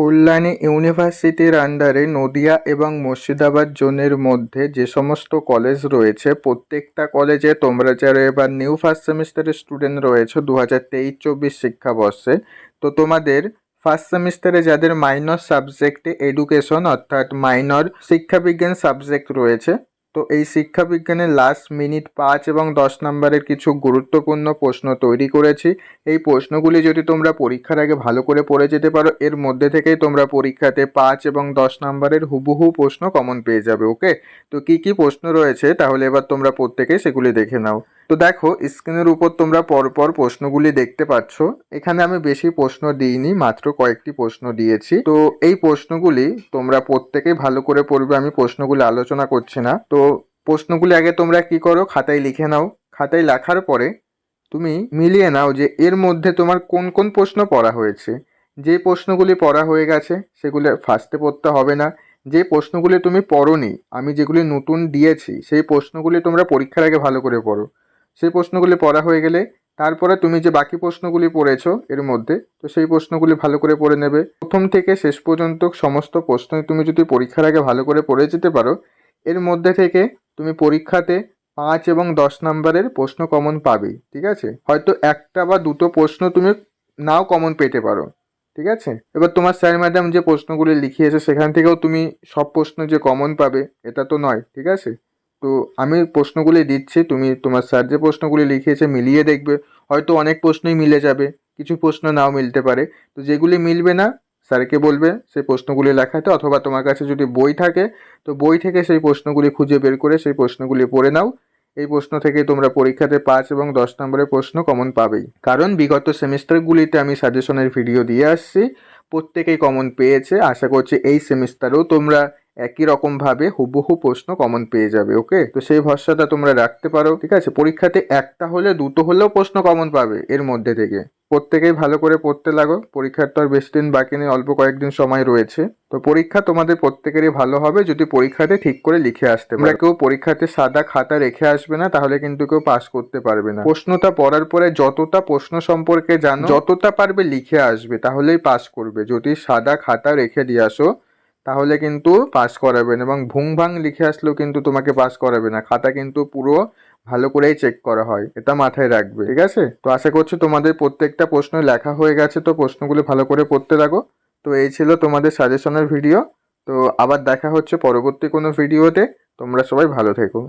কল্যাণী ইউনিভার্সিটির আন্ডারে নদিয়া এবং মুর্শিদাবাদ জোনের মধ্যে যে সমস্ত কলেজ রয়েছে, প্রত্যেকটা কলেজে তোমরা যারা এবার নিউ ফার্স্ট সেমিস্টারের স্টুডেন্ট রয়েছে দু হাজার তেইশ চব্বিশ শিক্ষাবর্ষে, তো তোমাদের ফার্স্ট সেমিস্টারে যাদের মাইনর সাবজেক্টে এডুকেশন অর্থাৎ মাইনর শিক্ষাবিজ্ঞান সাবজেক্ট রয়েছে তো এই শিক্ষাবিজ্ঞানের লাস্ট মিনিট পাঁচ এবং দশ নম্বরের কিছু গুরুত্বপূর্ণ প্রশ্ন তৈরি করেছি। এই প্রশ্নগুলি যদি তোমরা পরীক্ষার আগে ভালো করে পড়ে যেতে পারো, এর মধ্যে থেকেই তোমরা পরীক্ষাতে পাঁচ এবং দশ নম্বরের হুবহু প্রশ্ন কমন পেয়ে যাবে ওকে তো কি কি প্রশ্ন রয়েছে, তাহলে এবার তোমরা প্রত্যেকেই সেগুলি দেখে নাও। তো দেখো, স্ক্রিনের উপর তোমরা পরপর প্রশ্নগুলি দেখতে পাচ্ছ। এখানে আমি বেশি প্রশ্ন দিইনি, মাত্র কয়েকটি প্রশ্ন দিয়েছি। তো এই প্রশ্নগুলি তোমরা প্রত্যেকেই ভালো করে পড়বে, আমি প্রশ্নগুলি আলোচনা করছি না। তো প্রশ্নগুলি আগে তোমরা কি করো, খাতায় লিখে নাও। খাতায় লেখার পরে তুমি মিলিয়ে নাও যে এর মধ্যে তোমার কোন কোন প্রশ্ন পড়া হয়েছে। যে প্রশ্নগুলি পড়া হয়ে গেছে, সেগুলো ফার্স্টে পড়তে হবে না। যে প্রশ্নগুলি তুমি পড়োনি, আমি যেগুলি নতুন দিয়েছি, সেই প্রশ্নগুলি তোমরা পরীক্ষার আগে ভালো করে পড়ো। সেই প্রশ্নগুলি পড়া হয়ে গেলে তারপরে তুমি যে বাকি প্রশ্নগুলি পড়েছো এর মধ্যে, তো সেই প্রশ্নগুলি ভালো করে পড়ে নেবে। প্রথম থেকে শেষ পর্যন্ত সমস্ত প্রশ্ন তুমি যদি পরীক্ষার আগে ভালো করে পড়ে যেতে পারো, এর মধ্যে থেকে তুমি পরীক্ষাতে পাঁচ এবং দশ নম্বরের প্রশ্ন কমন পাবেই ঠিক আছে? হয়তো একটা বা দুটো প্রশ্ন তুমি নাও কমন পেতে পারো, ঠিক আছে? এবার তোমার স্যার ম্যাডাম যে প্রশ্নগুলি লিখিয়েছে, সেখান থেকেও তুমি সব প্রশ্ন যে কমন পাবে, এটা তো নয়, ঠিক আছে? তো আমি প্রশ্নগুলি দিচ্ছি, তুমি, তোমার স্যার যে প্রশ্নগুলি লিখিয়েছে মিলিয়ে দেখবে, হয়তো অনেক প্রশ্নই মিলে যাবে, কিছু প্রশ্ন নাও মিলতে পারে। তো যেগুলি মিলবে না, স্যারকে বলবে সেই প্রশ্নগুলি লেখাতে, অথবা তোমার কাছে যদি বই থাকে, তো বই থেকে সেই প্রশ্নগুলি খুঁজে বের করে সেই প্রশ্নগুলি পড়ে নাও। এই প্রশ্ন থেকে তোমরা পরীক্ষাতে পাঁচ এবং দশ নম্বরের প্রশ্ন কমন পাবেই। কারণ বিগত সেমিস্টারগুলিতে আমি সাজেশনের ভিডিও দিয়ে আসছি, প্রত্যেকেই কমন পেয়েছে, আশা করছি এই সেমিস্টারেও তোমরা একই রকমভাবে হুবহু প্রশ্ন কমন পেয়ে যাবে ওকে তো সেই ভরসাটা তোমরা রাখতে পারো, ঠিক আছে? পরীক্ষাতে একটা হলে দুটো হলেও প্রশ্ন কমন পাবে এর মধ্যে থেকে। প্রত্যেকেই ভালো করে পড়তে লাগো, পরীক্ষার তো আর বেশি দিন বাকি নেই, অল্প কয়েকদিন সময় রয়েছে। তো পরীক্ষা তোমাদের প্রত্যেকেরই ভালো হবে যদি পরীক্ষাতে ঠিক করে লিখে আসতে তোমরা কেউ পরীক্ষাতে সাদা খাতা রেখে আসবে না, তাহলে কিন্তু কেউ পাস করতে পারবে না। প্রশ্নটা পড়ার পরে যতটা প্রশ্ন সম্পর্কে জানো, যতটা পারবে লিখে আসবে, তাহলেই পাস করবে। যদি সাদা খাতা রেখে দিয়ে আসো তাহলে কিন্তু পাস করাবেন এবং ভুং ভাং লিখে আসলেও কিন্তু তোমাকে পাস করাবে না। খাতা কিন্তু পুরো ভালো করেই চেক করা হয়। এটা মাথায় রাখবে, ঠিক আছে? তো আশা করছি তোমাদের প্রত্যেকটা প্রশ্ন লেখা হয়ে গেছে, তো প্রশ্নগুলো ভালো করে পড়তে থাকো। তো এই ছিল তোমাদের সাজেশনের ভিডিও তো আবার দেখা হচ্ছে পরবর্তী কোনো ভিডিওতে তোমরা সবাই ভালো থেকো।